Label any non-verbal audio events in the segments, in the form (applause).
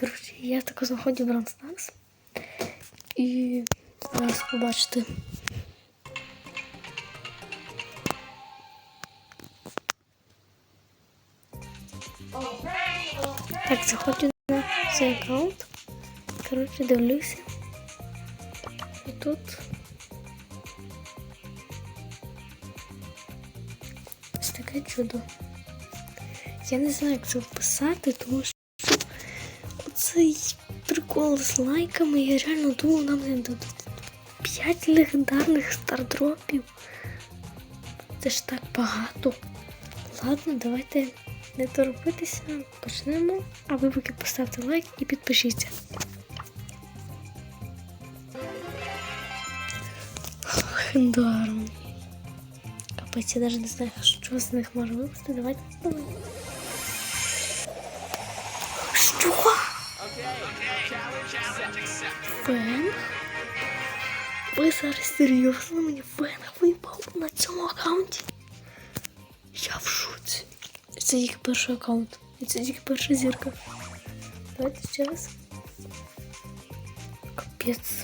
Коротше, я тако знаходжу Stars. І зараз побачите. Так, заходжу на цей аккаунт. Коротше, дивлюся. І тут. Ось таке чудо. Я не знаю, як це вписати, тому що оцей прикол з лайками, я реально думав, нам не дадуть 5 легендарних стардропів. Це ж так багато. Ладно, давайте не торопитися, почнемо. А ви поки поставте лайк і підпишіться. Хендарм. Капець, я навіть не знаю, що з них може випустити. Давайте Фен? Ви зараз серйозно мені фен випав на цьому аккаунті? Я в шоці. Це тільки перший аккаунт. І це тільки перша зірка. Давайте ще раз. Капець.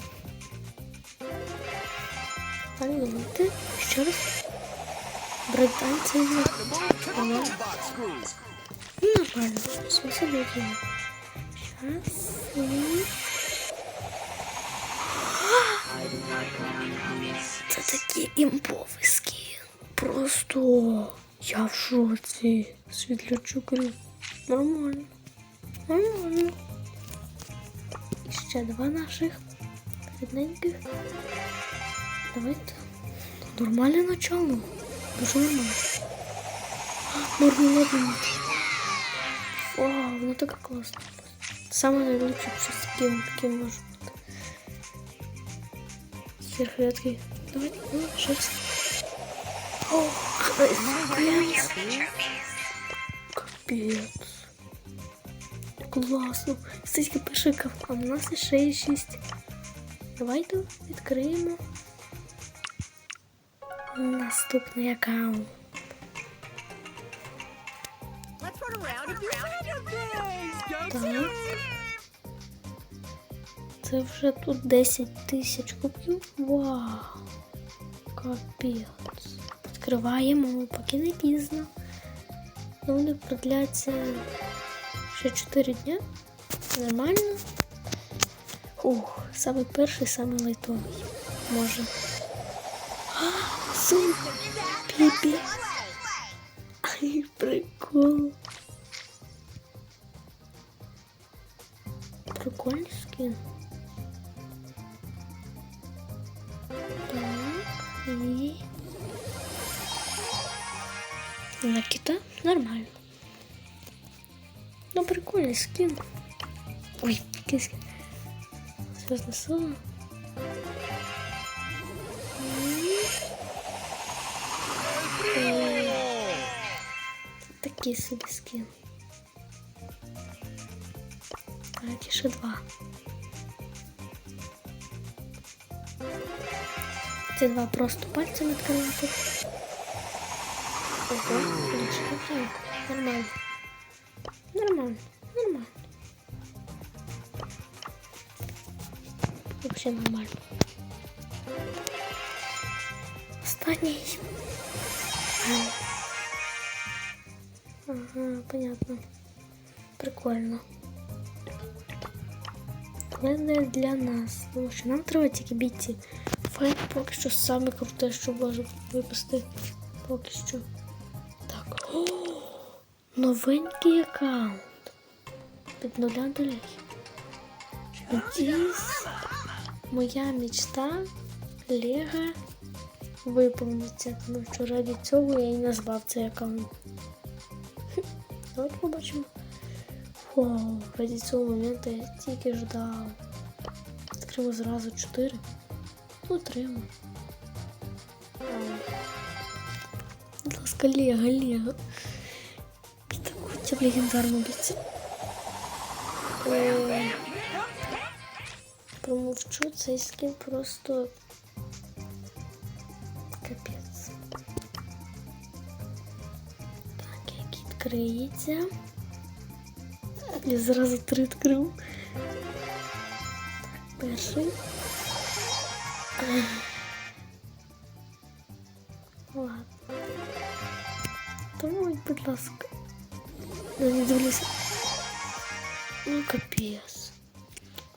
А ну, давайте ще раз. Британці. Ага. Ну, нормально. Смысл будет. Сейчас. Це такий імповий скін. Просто я в шоці. Світлячок. Нормально. Нормально. І ще два наших рідненьких. Давайте. Нормальне начало. Дуже нормально. Мармеладний. Вау, ну така класна. Самый наилучший скин, таким может быть. Сверхредкий. Давай, ну, шерсть. О, капец. Капец. Класно. Кстати, пишика. А у нас ще є 6. Давайте відкриємо. Наступний аккаунт. Так. Це вже тут 10 тисяч кубків. Вау! Капець. Відкриваємо, поки не пізно. Ну, Вони продляться ще 4 дня. Нормально. Ух, самий перший, самий лайтовий. Може. А, Сон! Піпі! Ай, прикол. Скин. Так, и... Накита нормально. Ну, прикольный скин. Ой, какой скин. Звездное слово. Такий собі скин. І ще два. Ці два просто пальцем відкривати. Ого, більше так. Нормально. Нормально, нормально. Вообще нормально. Останній. Ага, понятно. Прикольно. Але не для нас, тому що нам треба тільки бійти. Файн поки що саме круте, що може випустити. Поки що. Так. О, новенький аккаунт. Під нуля долей. Моя мечта Лего виповниться, тому що раді цього я і назвав цей аккаунт. (laughs) Давайте побачимо. Вау, раді цього моменту я тільки ждав. Відкрив зразу 4. Ну, тримай. Будь ласка, Лего, Лего. Так хоча б легендарну бійця. Ой. Промовчу, цей скін просто капець. Так, як відкриється. Я зразу три відкрив. Перший. Ех. Ладно. Давай, будь ласка. Ну, не дивлюся. Ну, капець.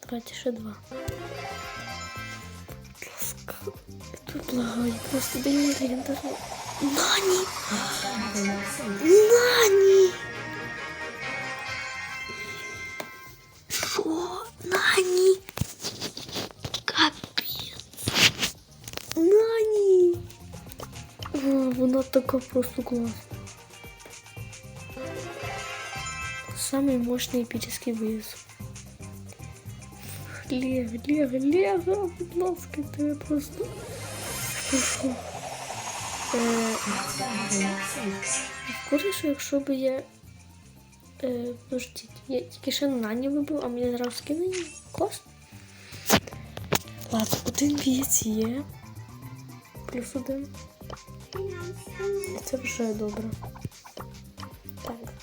Давайте ще два. Будь ласка. Я тут благаю, просто дай мені легендарну. Нані! Нані! Що? Нані! О, вона така просто класна. Самый мощный эпический вызов. Лего, Лего, Лего, будь ласка, тебе просто. Прошу. Е, в курсі, що якщо б я. Е, подождіть, я тільки ще Нані вибив, а мені зараз скинули кост. Ладно, один б'єць є. Плюс один. Це вже добре. Так.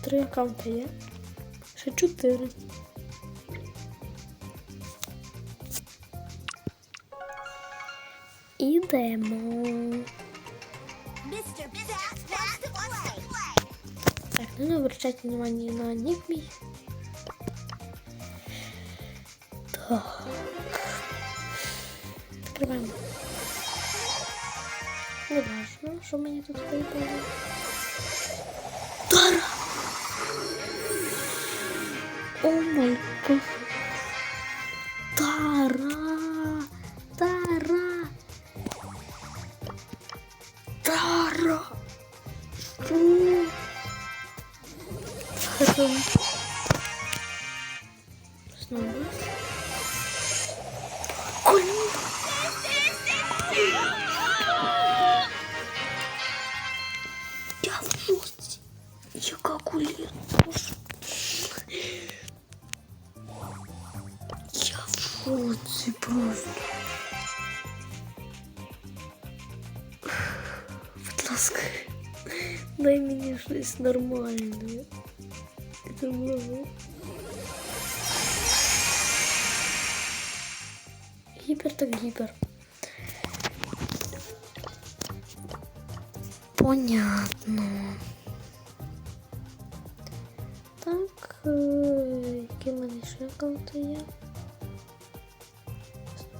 Три аккаунти є. Ще чотири. Ідемо. Так, ну не обращайте внимание на ник мій. Так. Відкриваємо. Що мені тут випало. Тара! О май гад! дай мені щось нормальне. Это было. Гипер так гипер. Понятно. Так, е, які в мене ще аккаунти є?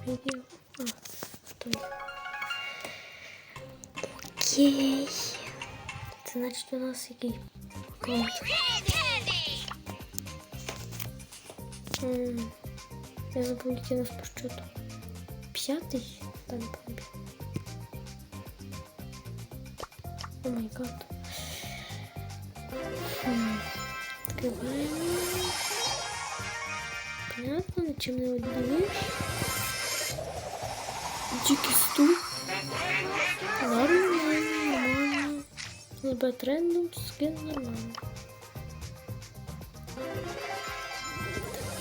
Відео. А, стой. Окей. Це значить у нас який Я забыл, где у нас по? Да, не помню. О май гад. Открываем. Понятно, ничем не удивишь. Дикий стул. Нормально. Выбрать рандом, скин нормально.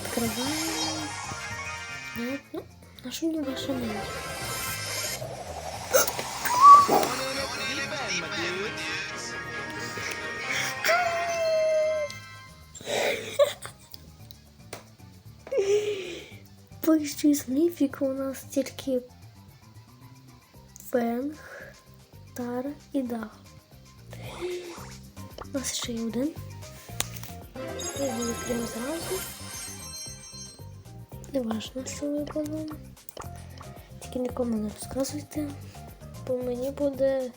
Открываем. Нет, ну, а что мне ваша мать? Вищий з міфіка у нас тільки Фенг, Тара і Дах. У нас ще є один. Ми його відкриємо зразу. Не важно, що випало. Тільки нікому не розказуйте, бо мені буде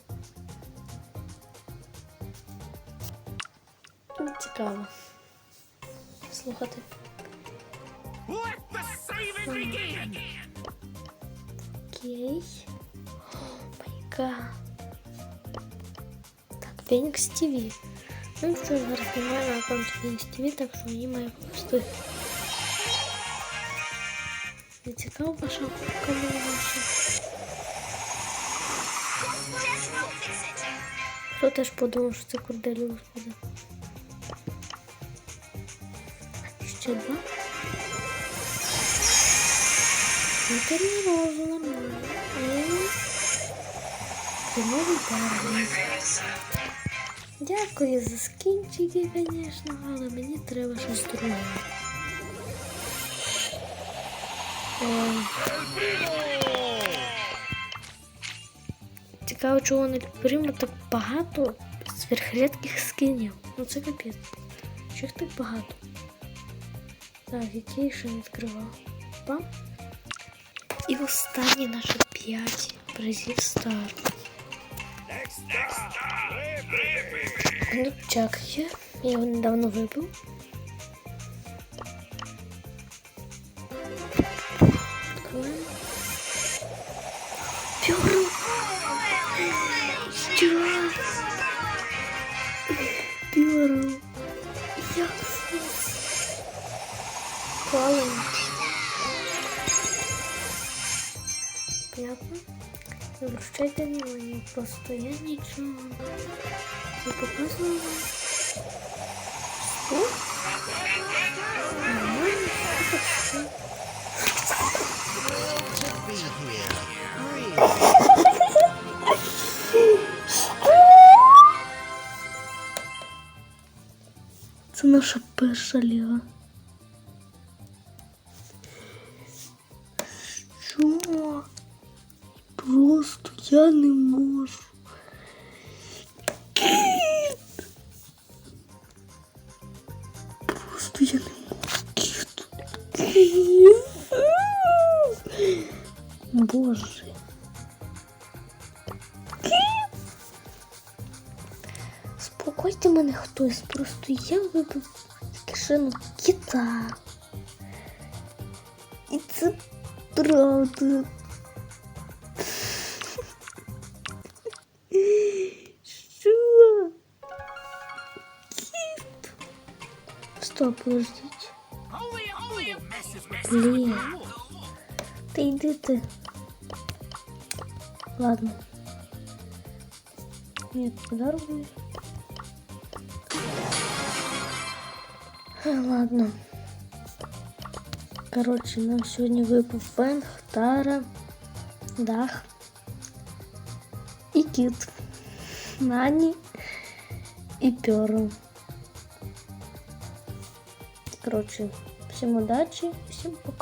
цікаво слухати. Окей. О, май гад. Так, Фенікс ТВ. Ну що, я зараз знімаю на аккаунті Фенікс ТВ, так що мені має просто. Не цікаво ваша кому ваша. Хто теж подумав, що це Корделіус буде? Ще два. Чотири рази нормально. І... Зимовий парень. Дякую за скінчики, звісно, але мені треба щось друге. Цікаво, чого не прийме так багато сверхрідких скинів. Ну це капець. Чого їх так багато? Так, які ще не відкривав. Пам. І останні наші п'ять призів стар. Ну, чак є. Я його недавно вибив. Відкриваємо. Пюру. Що? Пюру. Як це? Палимо. Обращайте внимания, просто я ничего не показываю вам. Что? Наша перша ліга. Я не можу. Просто я не можу. Боже. Спокойте мене хтось, просто я вибив кишену кита. І це правда. Стоп, подождіть. Блін. Ти йди ти. Ладно. Нет, подарок. Э, Ладно. Короче, нам сегодня выпал Фэнг, Тара, Дах и Кит. Нани и Перл. Короче, всем удачи, всем пока.